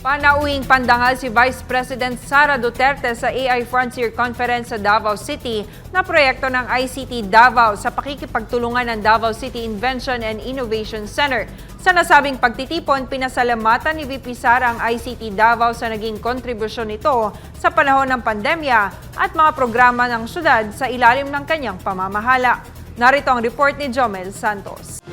Panauwing pandangal si Vice President Sara Duterte sa AI Frontier Conference sa Davao City na proyekto ng ICT Davao sa pakikipagtulungan ng Davao City Invention and Innovation Center. Sa nasabing pagtitipon, pinasalamatan ni VP Sara ang ICT Davao sa naging kontribusyon nito sa panahon ng pandemya at mga programa ng syudad sa ilalim ng kanyang pamamahala. Narito ang report ni Jomel Santos.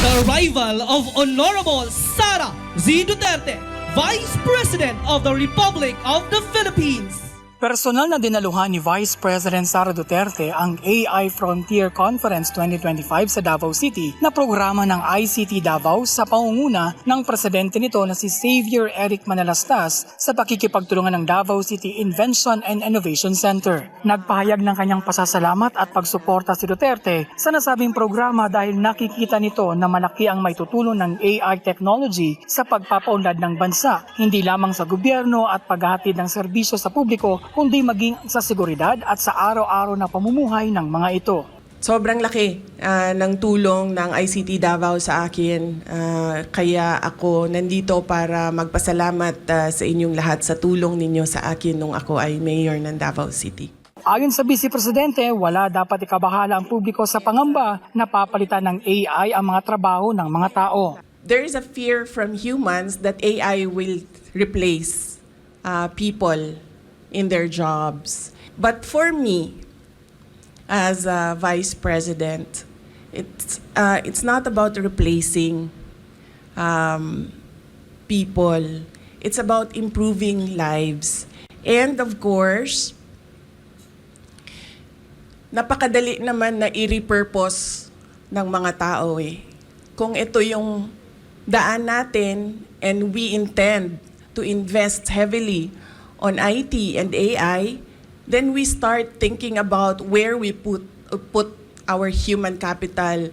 The arrival of Honorable Sara Z. Duterte, Vice President of the Republic of the Philippines. Personal na dinaluhan ni Vice President Sara Duterte ang AI Frontier Conference 2025 sa Davao City na programa ng ICT Davao sa pangunguna ng presidente nito na si Xavier Eric Manalastas sa pakikipagtulungan ng Davao City Invention and Innovation Center. Nagpahayag ng kanyang pasasalamat at pagsuporta si Duterte sa nasabing programa dahil nakikita nito na malaki ang may tutulong ng AI technology sa pagpapaunlad ng bansa, hindi lamang sa gobyerno at paghahatid ng serbisyo sa publiko kundi maging sa seguridad at sa araw-araw na pamumuhay ng mga ito. Sobrang laki ah, ng tulong ng ICT Davao sa akin. Ah, kaya ako nandito para magpasalamat ah, sa inyong lahat sa tulong ninyo sa akin nung ako ay mayor ng Davao City. Ayon sa Vice Presidente, wala dapat ikabahala ang publiko sa pangamba na papalitan ng AI ang mga trabaho ng mga tao. There is a fear from humans that AI will replace ah, people in their jobs. But for me, as a vice president, it's uh, it's not about replacing um, people. It's about improving lives, and of course, napakadali naman na i-repurpose ng mga tao eh. Kung ito yung daan natin and we intend to invest heavily on IT and AI, then we start thinking about where we put put our human capital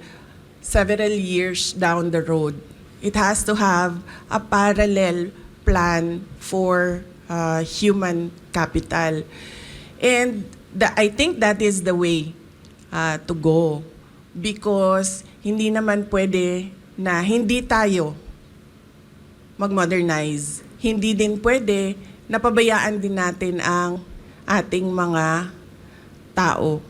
several years down the road. It has to have a parallel plan for uh, human capital. And the, I think that is the way uh, to go. Because hindi naman pwede na hindi tayo mag-modernize. Hindi din pwede na pabayaan din natin ang ating mga tao.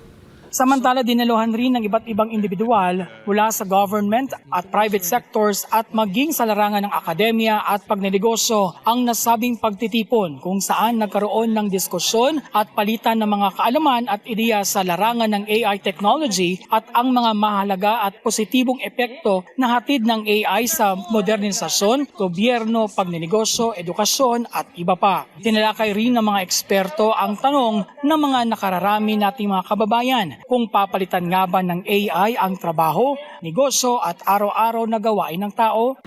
Samantala, dinaluhan rin ng iba't ibang individual mula sa government at private sectors at maging sa larangan ng akademya at pagnenegosyo ang nasabing pagtitipon kung saan nagkaroon ng diskusyon at palitan ng mga kaalaman at ideya sa larangan ng AI technology at ang mga mahalaga at positibong epekto na hatid ng AI sa modernisasyon, gobyerno, pagnenegosyo, edukasyon at iba pa. Tinalakay rin ng mga eksperto ang tanong ng mga nakararami nating mga kababayan kung papalitan nga ba ng AI ang trabaho, negosyo at araw-araw na gawain ng tao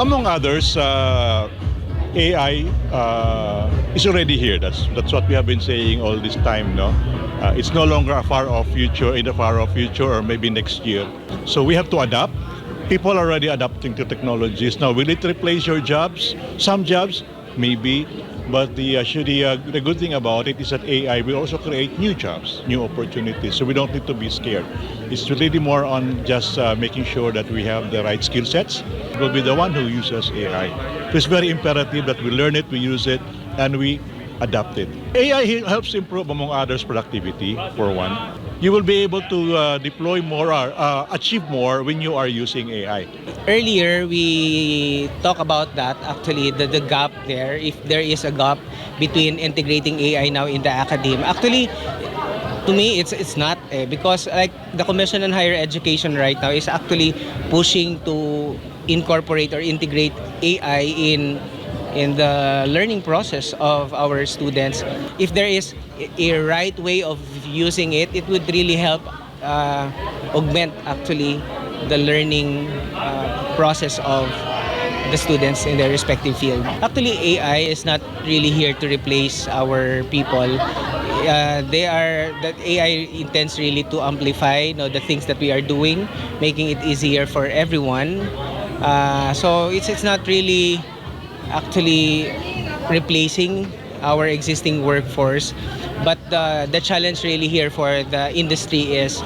Among others, uh, AI uh, is already here. That's that's what we have been saying all this time. No, uh, it's no longer a far off future, in the far off future, or maybe next year. So we have to adapt. People are already adapting to technologies. Now, will it replace your jobs? Some jobs, maybe. But the actually uh, the good thing about it is that AI will also create new jobs, new opportunities. So we don't need to be scared. It's really more on just uh, making sure that we have the right skill sets. Will be the one who uses AI. So it's very imperative that we learn it, we use it, and we adapt it. AI helps improve, among others, productivity for one. You will be able to uh, deploy more, or uh, achieve more when you are using AI. earlier we talk about that actually the, the gap there if there is a gap between integrating AI now in the academe actually to me it's it's not eh, because like the commission on higher education right now is actually pushing to incorporate or integrate AI in in the learning process of our students if there is a right way of using it it would really help uh, augment actually the learning uh, process of the students in their respective field. Actually, AI is not really here to replace our people. Uh, they are that AI intends really to amplify you know, the things that we are doing, making it easier for everyone. Uh, so it's it's not really actually replacing our existing workforce, but the the challenge really here for the industry is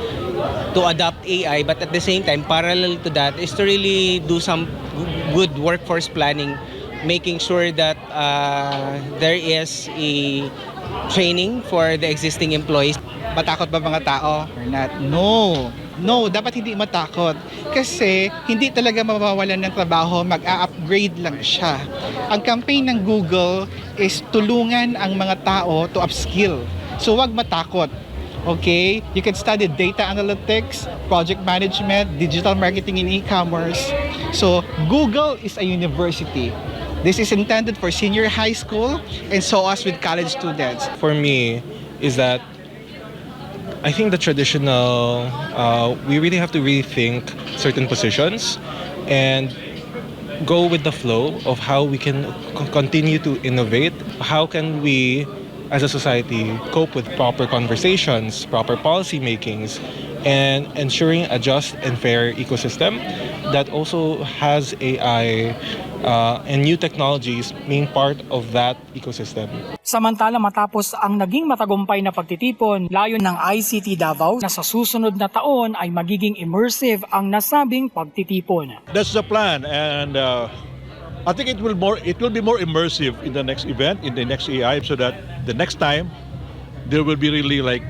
to adopt AI, but at the same time, parallel to that, is to really do some good workforce planning making sure that uh, there is a training for the existing employees. Matakot ba mga tao or not? No. No, dapat hindi matakot. Kasi hindi talaga mawawalan ng trabaho, mag-a-upgrade lang siya. Ang campaign ng Google is tulungan ang mga tao to upskill. So wag matakot. Okay? You can study data analytics, project management, digital marketing and e-commerce. So Google is a university. This is intended for senior high school and so as with college students. for me is that I think the traditional, uh, we really have to rethink certain positions and go with the flow of how we can continue to innovate. How can we, as a society, cope with proper conversations, proper policy makings, and ensuring a just and fair ecosystem that also has AI uh, and new technologies being part of that ecosystem. Samantala matapos ang naging matagumpay na pagtitipon, layon ng ICT Davao na sa susunod na taon ay magiging immersive ang nasabing pagtitipon. That's the plan, and uh, I think it will more it will be more immersive in the next event, in the next AI, so that the next time there will be really like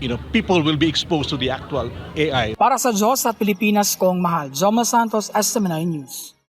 you know people will be exposed to the actual AI. Para sa Diyos at Pilipinas kong mahal, Joma Santos, SMNI News.